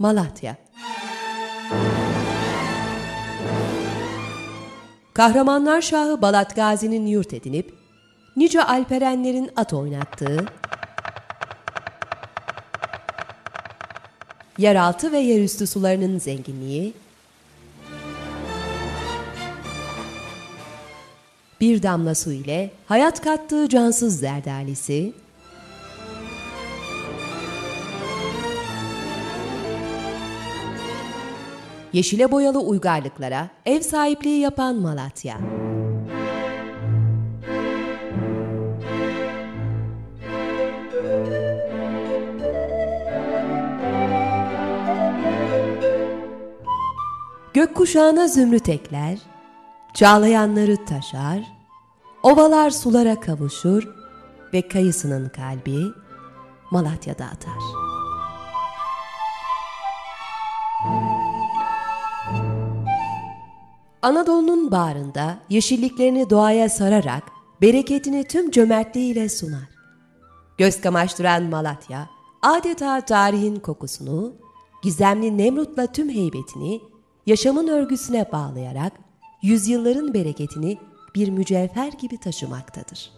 Malatya. Kahramanlar Şahı Balat Gazi'nin yurt edinip, nice alperenlerin at oynattığı, yeraltı ve yerüstü sularının zenginliği, bir damla su ile hayat kattığı cansız zerdalisi, yeşile boyalı uygarlıklara ev sahipliği yapan Malatya. Gökkuşağına zümrüt ekler, çağlayanları taşar, ovalar sulara kavuşur ve kayısının kalbi Malatya'da atar. Anadolu'nun bağrında yeşilliklerini doğaya sararak bereketini tüm cömertliğiyle sunar. Göz kamaştıran Malatya, adeta tarihin kokusunu, gizemli Nemrut'la tüm heybetini yaşamın örgüsüne bağlayarak yüzyılların bereketini bir mücevher gibi taşımaktadır.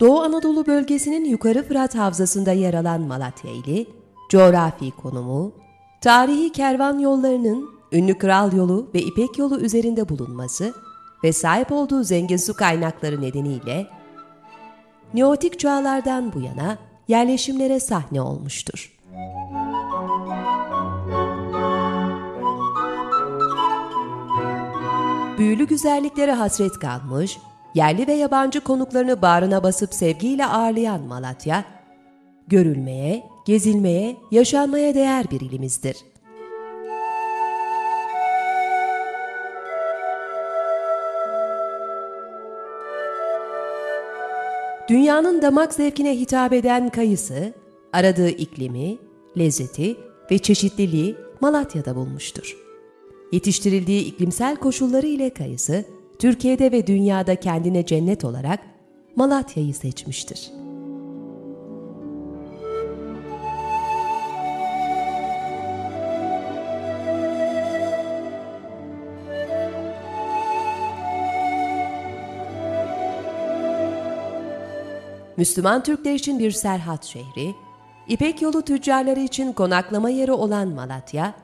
Doğu Anadolu bölgesinin Yukarı Fırat Havzası'nda yer alan Malatya ili, coğrafi konumu, tarihi kervan yollarının ünlü Kral Yolu ve İpek Yolu üzerinde bulunması ve sahip olduğu zengin su kaynakları nedeniyle Neotik çağlardan bu yana yerleşimlere sahne olmuştur. Büyülü güzelliklere hasret kalmış, yerli ve yabancı konuklarını bağrına basıp sevgiyle ağırlayan Malatya, görülmeye, gezilmeye, yaşanmaya değer bir ilimizdir. Dünyanın damak zevkine hitap eden kayısı, aradığı iklimi, lezzeti ve çeşitliliği Malatya'da bulmuştur. Yetiştirildiği iklimsel koşulları ile kayısı, Türkiye'de ve dünyada kendine cennet olarak Malatya'yı seçmiştir. Müslüman Türkler için bir serhat şehri, İpek yolu tüccarları için konaklama yeri olan Malatya,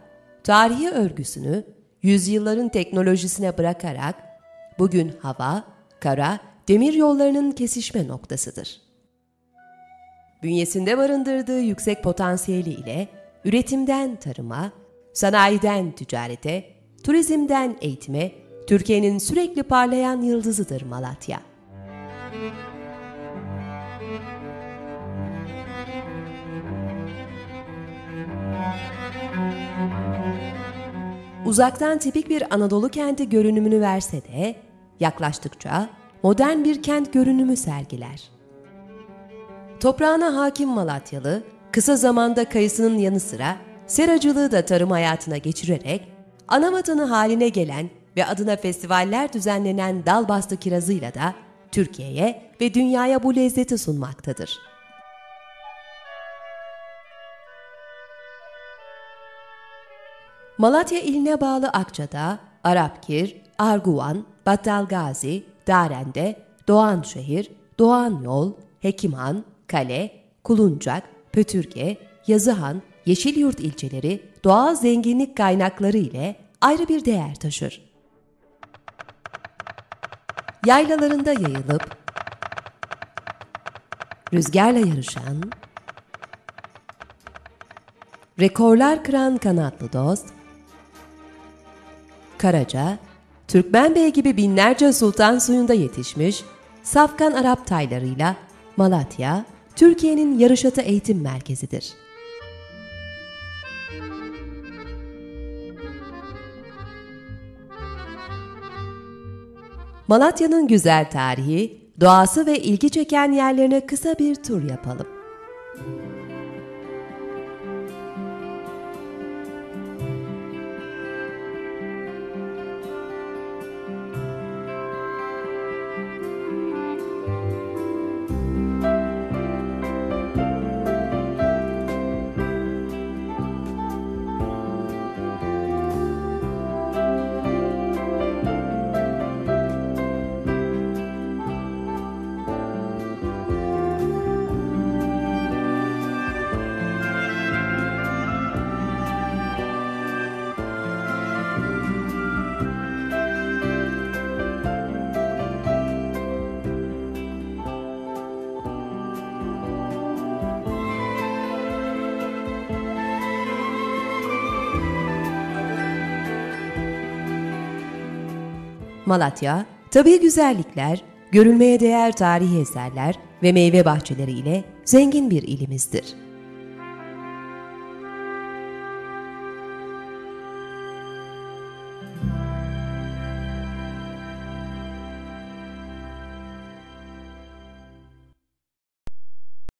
tarihi örgüsünü yüzyılların teknolojisine bırakarak bugün hava, kara, demir yollarının kesişme noktasıdır. Bünyesinde barındırdığı yüksek potansiyeli ile üretimden tarıma, sanayiden ticarete, turizmden eğitime Türkiye'nin sürekli parlayan yıldızıdır Malatya. Uzaktan tipik bir Anadolu kenti görünümünü verse de yaklaştıkça modern bir kent görünümü sergiler. Toprağına hakim Malatyalı, kısa zamanda kayısının yanı sıra seracılığı da tarım hayatına geçirerek ana vatanı haline gelen ve adına festivaller düzenlenen Dalbastı kirazıyla da Türkiye'ye ve dünyaya bu lezzeti sunmaktadır. Malatya iline bağlı Akça'da, Arapkir, Arguvan, Battalgazi, Darende, Doğanşehir, Doğan Yol, Hekimhan, Kale, Kuluncak, Pötürge, Yazıhan, Yeşilyurt ilçeleri doğal zenginlik kaynakları ile ayrı bir değer taşır. Yaylalarında yayılıp, rüzgarla yarışan, rekorlar kıran kanatlı dost, Karaca, Türkmen Bey gibi binlerce sultan suyunda yetişmiş, safkan Arap taylarıyla Malatya, Türkiye'nin yarışatı eğitim merkezidir. Malatya'nın güzel tarihi, doğası ve ilgi çeken yerlerine kısa bir tur yapalım. Malatya, tabi güzellikler, görülmeye değer tarihi eserler ve meyve bahçeleriyle zengin bir ilimizdir.